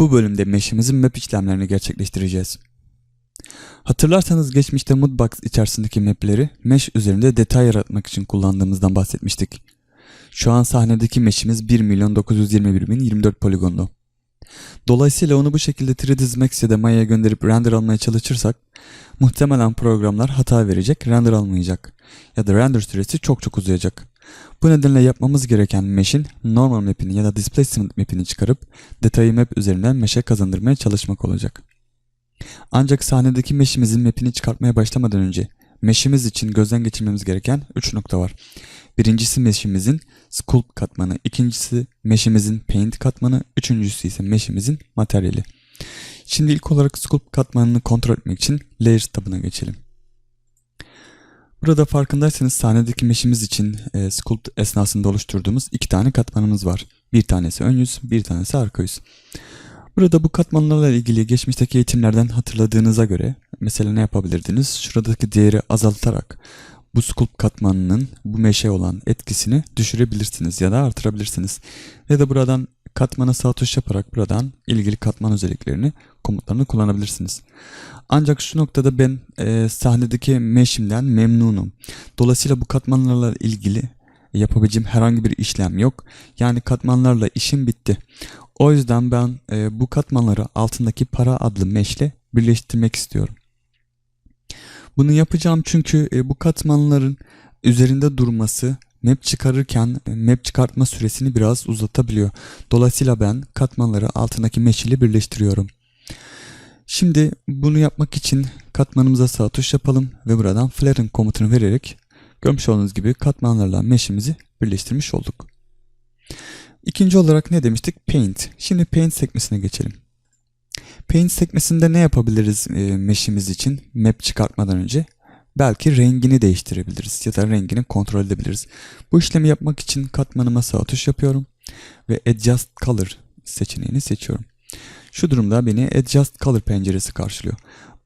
Bu bölümde mesh'imizin map işlemlerini gerçekleştireceğiz. Hatırlarsanız geçmişte Moodbox içerisindeki map'leri mesh üzerinde detay yaratmak için kullandığımızdan bahsetmiştik. Şu an sahnedeki mesh'imiz 1.921.024 poligonlu. Dolayısıyla onu bu şekilde 3ds Max ya da Maya'ya gönderip render almaya çalışırsak muhtemelen programlar hata verecek, render almayacak ya da render süresi çok çok uzayacak. Bu nedenle yapmamız gereken mesh'in normal map'ini ya da displacement map'ini çıkarıp detayı map üzerinden mesh'e kazandırmaya çalışmak olacak. Ancak sahnedeki mesh'imizin map'ini çıkartmaya başlamadan önce mesh'imiz için gözden geçirmemiz gereken 3 nokta var. Birincisi mesh'imizin sculpt katmanı, ikincisi mesh'imizin paint katmanı, üçüncüsü ise mesh'imizin materyali. Şimdi ilk olarak sculpt katmanını kontrol etmek için layers tabına geçelim. Burada farkındaysanız sahnedeki mesh'imiz için e, sculpt esnasında oluşturduğumuz iki tane katmanımız var. Bir tanesi ön yüz, bir tanesi arka yüz. Burada bu katmanlarla ilgili geçmişteki eğitimlerden hatırladığınıza göre mesela ne yapabilirdiniz? Şuradaki değeri azaltarak bu sculpt katmanının bu meşe olan etkisini düşürebilirsiniz ya da artırabilirsiniz. Ya da buradan katmana sağ tuş yaparak buradan ilgili katman özelliklerini, komutlarını kullanabilirsiniz. Ancak şu noktada ben e, sahnedeki mesh'imden memnunum. Dolayısıyla bu katmanlarla ilgili yapabileceğim herhangi bir işlem yok. Yani katmanlarla işim bitti. O yüzden ben e, bu katmanları altındaki para adlı mesh ile birleştirmek istiyorum. Bunu yapacağım çünkü e, bu katmanların üzerinde durması map çıkarırken e, map çıkartma süresini biraz uzatabiliyor. Dolayısıyla ben katmanları altındaki mesh ile birleştiriyorum. Şimdi bunu yapmak için katmanımıza sağ tuş yapalım ve buradan flatten komutunu vererek görmüş olduğunuz gibi katmanlarla mesh'imizi birleştirmiş olduk. İkinci olarak ne demiştik? Paint. Şimdi Paint sekmesine geçelim. Paint sekmesinde ne yapabiliriz e, mesh'imiz için map çıkartmadan önce? Belki rengini değiştirebiliriz ya da rengini kontrol edebiliriz. Bu işlemi yapmak için katmanıma sağ tuş yapıyorum ve Adjust Color seçeneğini seçiyorum. Şu durumda beni Adjust Color penceresi karşılıyor.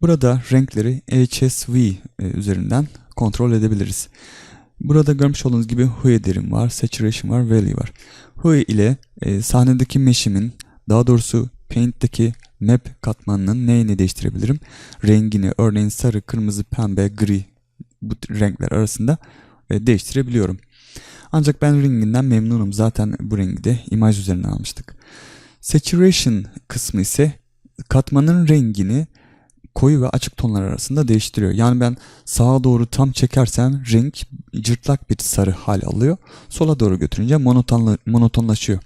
Burada renkleri HSV e, üzerinden kontrol edebiliriz. Burada görmüş olduğunuz gibi hue derim var, saturation var, value var. Hue ile e, sahnedeki mesh'imin daha doğrusu Paint'teki map katmanının neyini değiştirebilirim? Rengini örneğin sarı, kırmızı, pembe, gri bu renkler arasında e, değiştirebiliyorum. Ancak ben renginden memnunum. Zaten bu rengi de imaj üzerinden almıştık. Saturation kısmı ise katmanın rengini koyu ve açık tonlar arasında değiştiriyor. Yani ben sağa doğru tam çekersem renk cırtlak bir sarı hal alıyor. Sola doğru götürünce monotonla, monotonlaşıyor.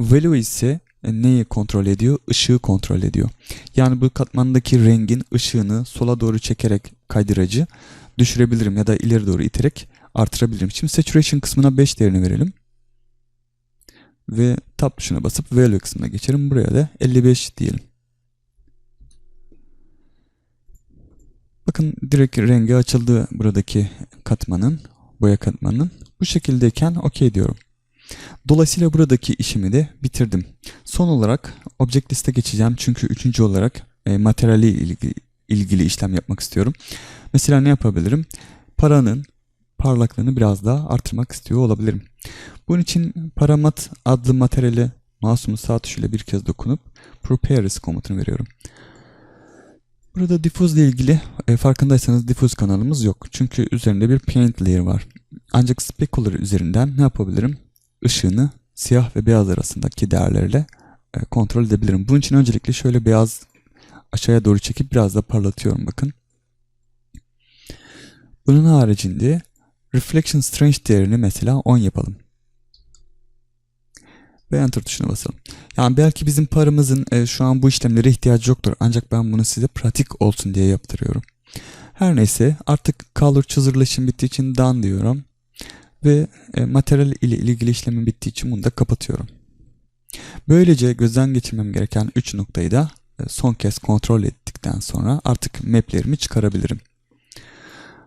Value ise neyi kontrol ediyor? Işığı kontrol ediyor. Yani bu katmandaki rengin ışığını sola doğru çekerek kaydıracı düşürebilirim ya da ileri doğru iterek artırabilirim. Şimdi saturation kısmına 5 değerini verelim. Ve tab tuşuna basıp value kısmına geçelim. Buraya da 55 diyelim. Bakın direkt rengi açıldı buradaki katmanın, boya katmanının. Bu şekildeyken OK diyorum. Dolayısıyla buradaki işimi de bitirdim. Son olarak Object List'e geçeceğim çünkü üçüncü olarak e, materyali ilgili, ilgili işlem yapmak istiyorum. Mesela ne yapabilirim? Paranın parlaklığını biraz daha artırmak istiyor olabilirim. Bunun için paramat adlı materyali mouse'umun sağ tuşuyla bir kez dokunup Properties komutunu veriyorum. Burada diffuse ile ilgili e, farkındaysanız diffuse kanalımız yok. Çünkü üzerinde bir paint layer var. Ancak specular üzerinden ne yapabilirim? Işığını siyah ve beyaz arasındaki değerlerle e, kontrol edebilirim. Bunun için öncelikle şöyle beyaz aşağıya doğru çekip biraz da parlatıyorum bakın. Bunun haricinde reflection strength değerini mesela 10 yapalım. Ve enter tuşuna basalım. Yani belki bizim paramızın e, şu an bu işlemlere ihtiyacı yoktur. Ancak ben bunu size pratik olsun diye yaptırıyorum. Her neyse artık color çözürleşim bittiği için done diyorum. Ve e, materyal ile ilgili işlemin bittiği için bunu da kapatıyorum. Böylece gözden geçirmem gereken 3 noktayı da e, son kez kontrol ettikten sonra artık maplerimi çıkarabilirim.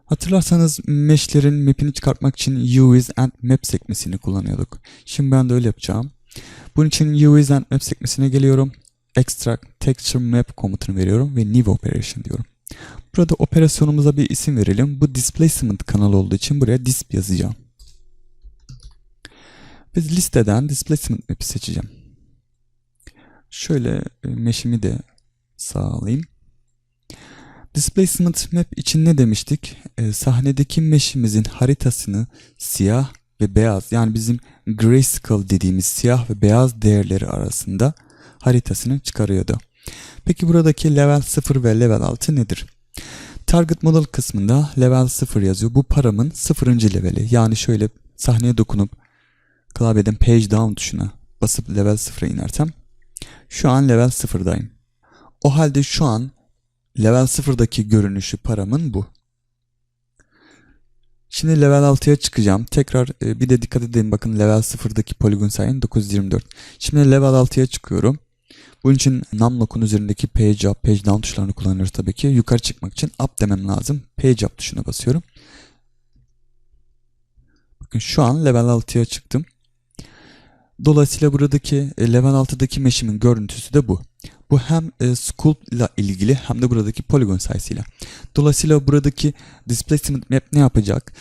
Hatırlarsanız mesh'lerin map'ini çıkartmak için UIs and Map sekmesini kullanıyorduk. Şimdi ben de öyle yapacağım. Bunun için UIs and Map sekmesine geliyorum. Extract Texture Map komutunu veriyorum ve New Operation diyorum. Burada operasyonumuza bir isim verelim. Bu Displacement kanalı olduğu için buraya Disp yazacağım. Ve listeden Displacement Map'i seçeceğim. Şöyle e, mesh'imi de sağlayayım. Displacement map için ne demiştik? E, sahnedeki mesh'imizin haritasını siyah ve beyaz yani bizim grayscale dediğimiz siyah ve beyaz değerleri arasında haritasını çıkarıyordu. Peki buradaki level 0 ve level 6 nedir? Target model kısmında level 0 yazıyor. Bu paramın 0. leveli. Yani şöyle sahneye dokunup klavyeden page down tuşuna basıp level 0'a inersem şu an level 0'dayım. O halde şu an level 0'daki görünüşü paramın bu. Şimdi level 6'ya çıkacağım. Tekrar e, bir de dikkat edin bakın level 0'daki polygon sayın 924. Şimdi level 6'ya çıkıyorum. Bunun için numlock'un üzerindeki page up, page down tuşlarını kullanıyoruz tabii ki. Yukarı çıkmak için up demem lazım. Page up tuşuna basıyorum. Bakın şu an level 6'ya çıktım. Dolayısıyla buradaki e, level 6'daki mesh'imin görüntüsü de bu. Bu hem e, sculpt ile ilgili hem de buradaki polygon sayısıyla. Dolayısıyla buradaki displacement map ne yapacak?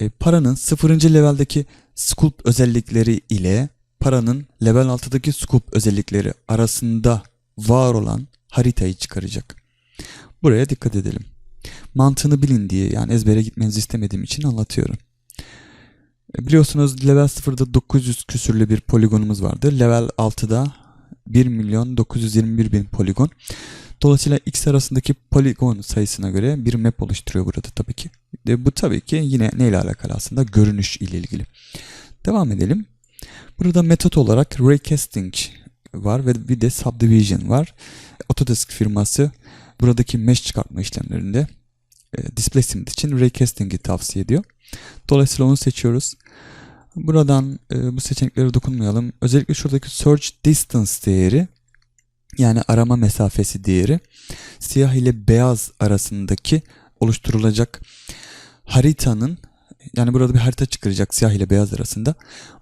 E, paranın 0. leveldeki sculpt özellikleri ile paranın level 6'daki sculpt özellikleri arasında var olan haritayı çıkaracak. Buraya dikkat edelim. Mantığını bilin diye yani ezbere gitmenizi istemediğim için anlatıyorum. Biliyorsunuz level 0'da 900 küsürlü bir poligonumuz vardı. Level 6'da 1 milyon 921 bin poligon. Dolayısıyla x arasındaki poligon sayısına göre bir map oluşturuyor burada tabii ki. E, bu tabii ki yine neyle alakalı aslında? Görünüş ile ilgili. Devam edelim. Burada metot olarak raycasting var ve bir de subdivision var. Autodesk firması buradaki mesh çıkartma işlemlerinde e, displacement için raycasting'i tavsiye ediyor. Dolayısıyla onu seçiyoruz. Buradan e, bu seçeneklere dokunmayalım. Özellikle şuradaki search distance değeri yani arama mesafesi değeri siyah ile beyaz arasındaki oluşturulacak haritanın yani burada bir harita çıkaracak siyah ile beyaz arasında.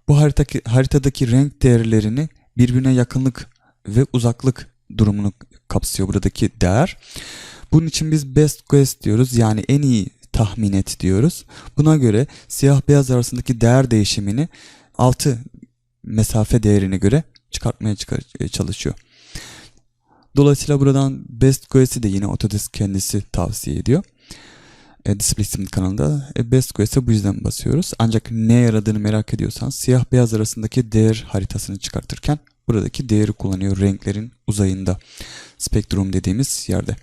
Bu haritadaki, haritadaki renk değerlerini birbirine yakınlık ve uzaklık durumunu kapsıyor buradaki değer. Bunun için biz best guess diyoruz. Yani en iyi tahmin et diyoruz. Buna göre siyah beyaz arasındaki değer değişimini 6 mesafe değerine göre çıkartmaya çıkar, e, çalışıyor. Dolayısıyla buradan best guess'i de yine Autodesk kendisi tavsiye ediyor. E, Displacement kanalında e, best guess'e bu yüzden basıyoruz. Ancak ne yaradığını merak ediyorsan siyah beyaz arasındaki değer haritasını çıkartırken buradaki değeri kullanıyor renklerin uzayında. Spektrum dediğimiz yerde.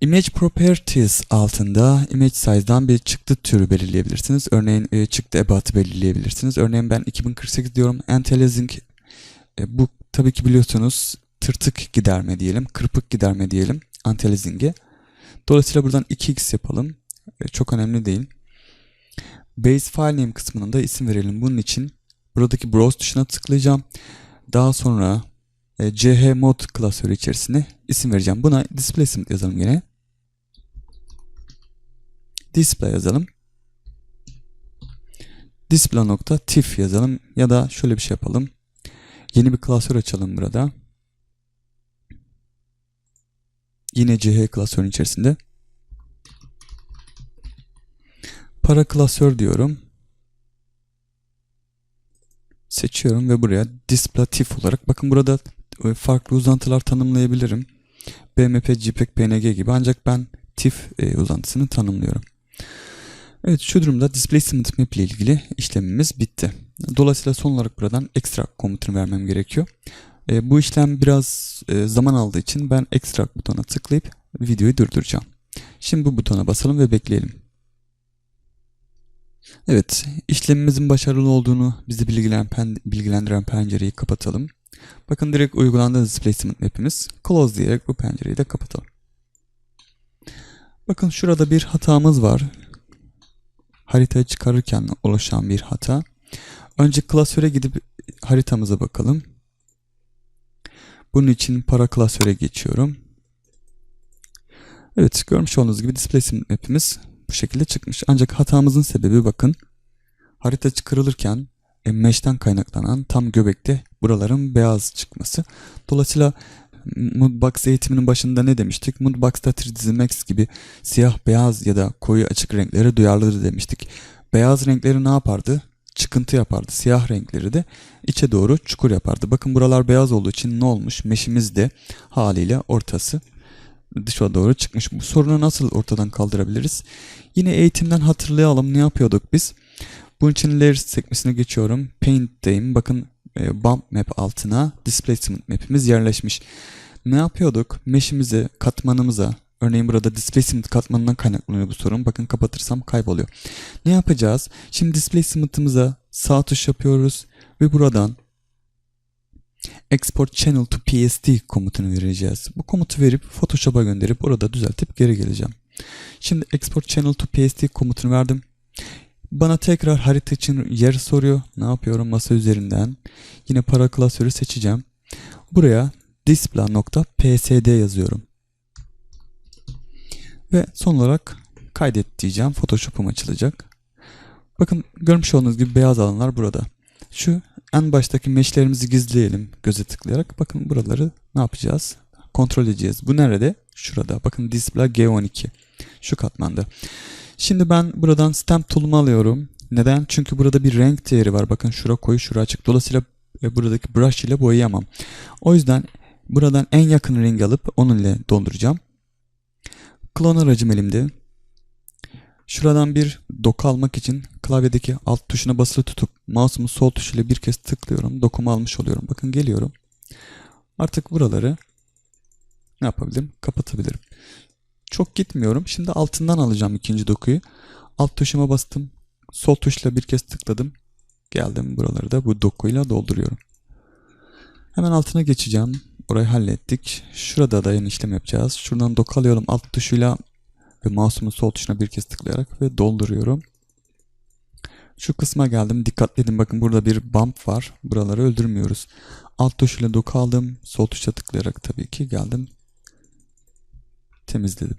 Image Properties altında Image Size'dan bir çıktı türü belirleyebilirsiniz. Örneğin e, çıktı ebatı belirleyebilirsiniz. Örneğin ben 2048 diyorum. Anti-aliasing e, bu tabii ki biliyorsunuz tırtık giderme diyelim, kırpık giderme diyelim anti-aliasing'e. Dolayısıyla buradan 2x yapalım. E, çok önemli değil. Base File Name kısmına da isim verelim. Bunun için buradaki Browse tuşuna tıklayacağım. Daha sonra e, CH mod klasörü içerisine isim vereceğim. Buna displacement yazalım yine. Display yazalım. Display.tif yazalım ya da şöyle bir şey yapalım. Yeni bir klasör açalım burada. Yine CH klasörün içerisinde. Para klasör diyorum. Seçiyorum ve buraya displatif olarak bakın burada farklı uzantılar tanımlayabilirim. BMP, JPEG, PNG gibi ancak ben TIFF e, uzantısını tanımlıyorum. Evet şu durumda displacement map ile ilgili işlemimiz bitti. Dolayısıyla son olarak buradan extract komutunu vermem gerekiyor. E, bu işlem biraz e, zaman aldığı için ben extract butonuna tıklayıp videoyu durduracağım. Şimdi bu butona basalım ve bekleyelim. Evet, işlemimizin başarılı olduğunu bizi bilgilendiren pencereyi kapatalım. Bakın direkt uygulandı displacement map'imiz. Close diyerek bu pencereyi de kapatalım. Bakın şurada bir hatamız var. Haritayı çıkarırken oluşan bir hata. Önce klasöre gidip haritamıza bakalım. Bunun için para klasöre geçiyorum. Evet görmüş olduğunuz gibi displacement map'imiz bu şekilde çıkmış. Ancak hatamızın sebebi bakın harita çıkarılırken e, mesh'ten kaynaklanan tam göbekte buraların beyaz çıkması. Dolayısıyla Moodbox eğitiminin başında ne demiştik? Moodbox'ta 3ds Max gibi siyah beyaz ya da koyu açık renklere duyarlıdır demiştik. Beyaz renkleri ne yapardı? çıkıntı yapardı. Siyah renkleri de içe doğru çukur yapardı. Bakın buralar beyaz olduğu için ne olmuş? Meşimiz de haliyle ortası dışa doğru çıkmış. Bu sorunu nasıl ortadan kaldırabiliriz? Yine eğitimden hatırlayalım ne yapıyorduk biz? Bunun için Layers sekmesine geçiyorum. Paint'teyim. Bakın Bump Map altına Displacement Map'imiz yerleşmiş. Ne yapıyorduk? Mesh'imize, katmanımıza, örneğin burada Displacement katmanından kaynaklanıyor bu sorun. Bakın kapatırsam kayboluyor. Ne yapacağız? Şimdi Displacement'ımıza sağ tuş yapıyoruz ve buradan Export Channel to PSD komutunu vereceğiz. Bu komutu verip Photoshop'a gönderip orada düzeltip geri geleceğim. Şimdi Export Channel to PSD komutunu verdim. Bana tekrar harita için yer soruyor. Ne yapıyorum masa üzerinden? Yine para klasörü seçeceğim. Buraya display.psd yazıyorum. Ve son olarak kaydet diyeceğim. Photoshop'um açılacak. Bakın görmüş olduğunuz gibi beyaz alanlar burada. Şu en baştaki meşlerimizi gizleyelim göze tıklayarak. Bakın buraları ne yapacağız? Kontrol edeceğiz. Bu nerede? Şurada. Bakın display G12. Şu katmanda. Şimdi ben buradan stamp tool'umu alıyorum. Neden? Çünkü burada bir renk değeri var. Bakın şura koyu, şura açık. Dolayısıyla e, buradaki brush ile boyayamam. O yüzden buradan en yakın rengi alıp onun ile dolduracağım. Klon aracım elimde. Şuradan bir doku almak için klavyedeki alt tuşuna basılı tutup mouse'umu sol tuşuyla bir kez tıklıyorum. Dokumu almış oluyorum. Bakın geliyorum. Artık buraları ne yapabilirim? Kapatabilirim. Çok gitmiyorum. Şimdi altından alacağım ikinci dokuyu. Alt tuşuma bastım. Sol tuşla bir kez tıkladım. Geldim buraları da bu dokuyla dolduruyorum. Hemen altına geçeceğim. Orayı hallettik. Şurada da aynı işlem yapacağız. Şuradan doku alıyorum alt tuşuyla ve mouse'umun sol tuşuna bir kez tıklayarak ve dolduruyorum. Şu kısma geldim. Dikkat edin bakın burada bir bump var. Buraları öldürmüyoruz. Alt tuşuyla doku aldım. Sol tuşa tıklayarak tabii ki geldim. Temizledim.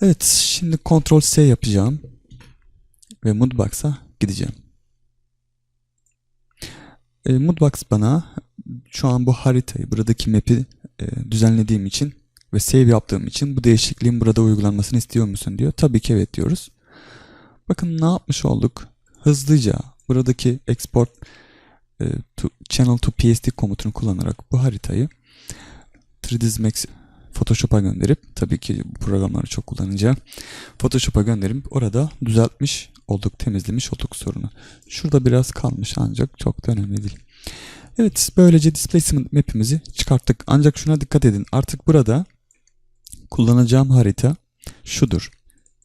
Evet şimdi Ctrl S yapacağım. Ve Moodbox'a gideceğim. E, Moodbox bana şu an bu haritayı, buradaki map'i e, düzenlediğim için ve save yaptığım için bu değişikliğin burada uygulanmasını istiyor musun diyor. Tabii ki evet diyoruz. Bakın ne yapmış olduk? Hızlıca buradaki export e, to, channel to PSD komutunu kullanarak bu haritayı 3ds Max Photoshop'a gönderip tabii ki bu programları çok kullanınca Photoshop'a gönderip orada düzeltmiş olduk, temizlemiş olduk sorunu. Şurada biraz kalmış ancak çok da önemli değil. Evet böylece displacement map'imizi çıkarttık. Ancak şuna dikkat edin. Artık burada kullanacağım harita şudur.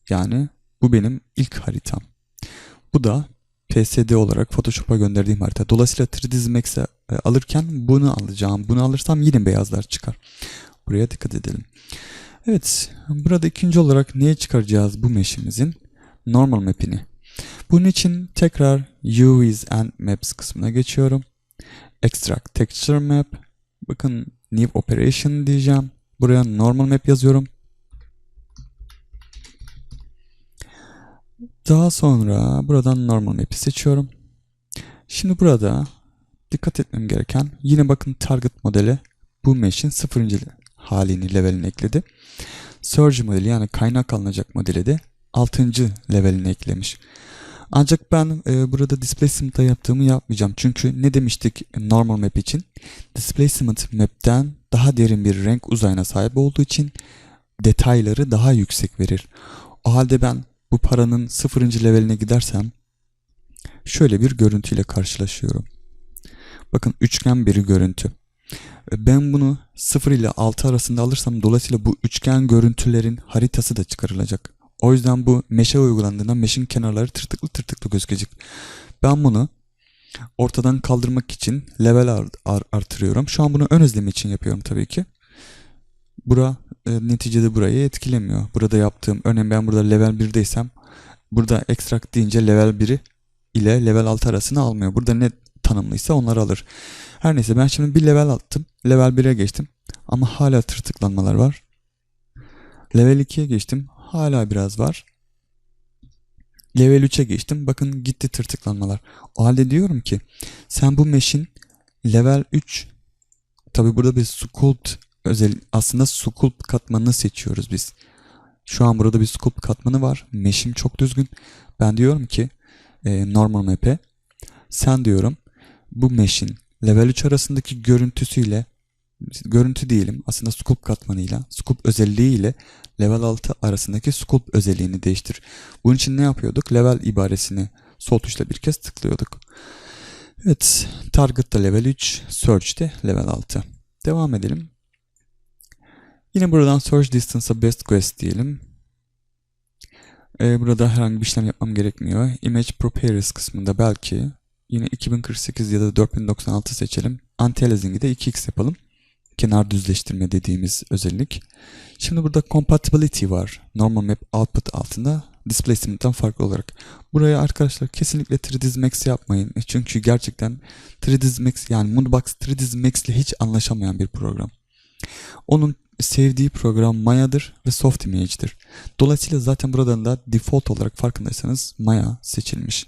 Yani bu benim ilk haritam. Bu da PSD olarak Photoshop'a gönderdiğim harita. Dolayısıyla 3ds Max'e e, alırken bunu alacağım. Bunu alırsam yine beyazlar çıkar. Buraya dikkat edelim. Evet, burada ikinci olarak neye çıkaracağız bu mesh'imizin? Normal map'ini. Bunun için tekrar UVs and Maps kısmına geçiyorum. Extract Texture Map. Bakın New Operation diyeceğim. Buraya Normal Map yazıyorum. Daha sonra buradan Normal Map'i seçiyorum. Şimdi burada dikkat etmem gereken yine bakın Target modeli bu mesh'in sıfırıncı halini levelini ekledi. Surge modeli yani kaynak alınacak modeli de 6. levelini eklemiş. Ancak ben e, burada displacement'ta yaptığımı yapmayacağım. Çünkü ne demiştik normal map için? Displacement map'ten daha derin bir renk uzayına sahip olduğu için detayları daha yüksek verir. O halde ben bu paranın 0. leveline gidersem şöyle bir görüntüyle karşılaşıyorum. Bakın üçgen bir görüntü. Ben bunu 0 ile 6 arasında alırsam dolayısıyla bu üçgen görüntülerin haritası da çıkarılacak. O yüzden bu meşe uygulandığında meşin kenarları tırtıklı tırtıklı gözükecek. Ben bunu ortadan kaldırmak için level art art artırıyorum. Şu an bunu ön izleme için yapıyorum tabii ki. Bura e, neticede burayı etkilemiyor. Burada yaptığım örneğin ben burada level 1'deysem burada extract deyince level 1'i ile level 6 arasını almıyor. Burada ne tanımlıysa onları alır. Her neyse ben şimdi bir level attım. Level 1'e geçtim. Ama hala tırtıklanmalar var. Level 2'ye geçtim. Hala biraz var. Level 3'e geçtim. Bakın gitti tırtıklanmalar. O halde diyorum ki sen bu mesh'in level 3 tabi burada bir sculpt özel aslında sculpt katmanını seçiyoruz biz. Şu an burada bir sculpt katmanı var. Mesh'im çok düzgün. Ben diyorum ki e, normal map'e sen diyorum bu mesh'in level 3 arasındaki görüntüsüyle görüntü diyelim aslında scope katmanıyla scope özelliğiyle level 6 arasındaki scope özelliğini değiştir. Bunun için ne yapıyorduk? Level ibaresini sol tuşla bir kez tıklıyorduk. Evet, target da level 3, search de level 6. Devam edelim. Yine buradan search distance'a best guess diyelim. Ee, burada herhangi bir işlem yapmam gerekmiyor. Image properties kısmında belki yine 2048 ya da 4096 seçelim. Anti-aliasing'i de 2x yapalım. Kenar düzleştirme dediğimiz özellik. Şimdi burada compatibility var. Normal map output altında displacement'tan farklı olarak. Buraya arkadaşlar kesinlikle 3ds max yapmayın. Çünkü gerçekten 3ds max yani Moodbox 3ds max ile hiç anlaşamayan bir program. Onun sevdiği program Maya'dır ve Soft Image'dir. Dolayısıyla zaten buradan da default olarak farkındaysanız Maya seçilmiş.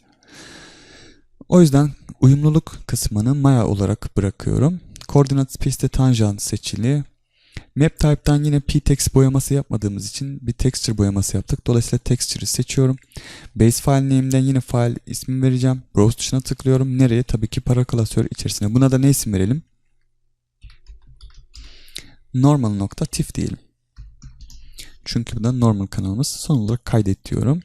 O yüzden uyumluluk kısmını Maya olarak bırakıyorum. Coordinate Space'te tanjant seçili. Map Type'dan yine p-text boyaması yapmadığımız için bir texture boyaması yaptık. Dolayısıyla texture'ı seçiyorum. Base file name'den yine file ismi vereceğim. Browse tuşuna tıklıyorum. Nereye? Tabii ki para klasör içerisine. Buna da ne isim verelim? normal.tif diyelim. Çünkü bu da normal kanalımız. Son olarak kaydet diyorum.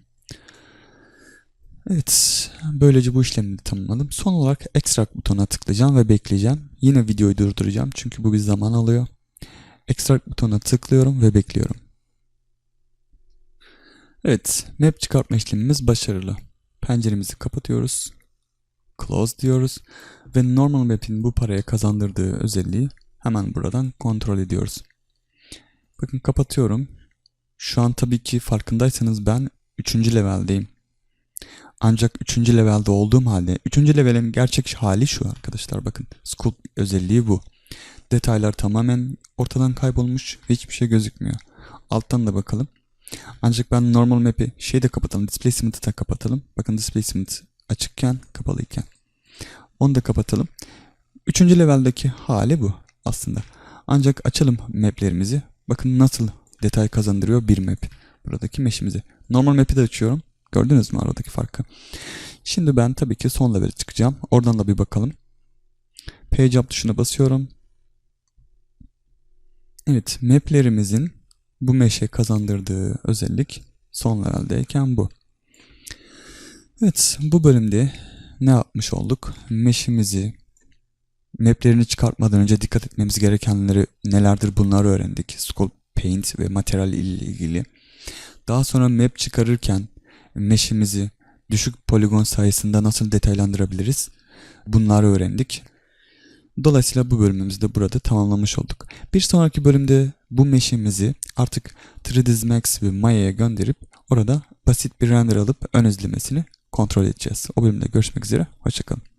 Evet. Böylece bu işlemi de tamamladım. Son olarak extract butonuna tıklayacağım ve bekleyeceğim. Yine videoyu durduracağım çünkü bu bir zaman alıyor. Extract butonuna tıklıyorum ve bekliyorum. Evet. Map çıkartma işlemimiz başarılı. Penceremizi kapatıyoruz. Close diyoruz. Ve normal map'in bu paraya kazandırdığı özelliği hemen buradan kontrol ediyoruz. Bakın kapatıyorum. Şu an tabii ki farkındaysanız ben 3. leveldeyim. Ancak 3. levelde olduğum halde 3. levelin gerçek hali şu arkadaşlar bakın. Sculpt özelliği bu. Detaylar tamamen ortadan kaybolmuş ve hiçbir şey gözükmüyor. Alttan da bakalım. Ancak ben normal map'i şey de kapatalım. Displacement'ı da kapatalım. Bakın displacement açıkken kapalıyken. Onu da kapatalım. Üçüncü leveldeki hali bu aslında. Ancak açalım maplerimizi. Bakın nasıl detay kazandırıyor bir map. Buradaki mesh'imizi. Normal map'i de açıyorum. Gördünüz mü aradaki farkı? Şimdi ben tabii ki son level'e çıkacağım. Oradan da bir bakalım. Page up tuşuna basıyorum. Evet, maplerimizin bu mesh'e kazandırdığı özellik son level'deyken bu. Evet, bu bölümde ne yapmış olduk? Mesh'imizi maplerini çıkartmadan önce dikkat etmemiz gerekenleri nelerdir bunları öğrendik. Sculpt, Paint ve Material ile ilgili. Daha sonra map çıkarırken mesh'imizi düşük poligon sayısında nasıl detaylandırabiliriz? Bunları öğrendik. Dolayısıyla bu bölümümüzü de burada tamamlamış olduk. Bir sonraki bölümde bu mesh'imizi artık 3ds Max ve Maya'ya gönderip orada basit bir render alıp ön izlemesini kontrol edeceğiz. O bölümde görüşmek üzere. Hoşçakalın.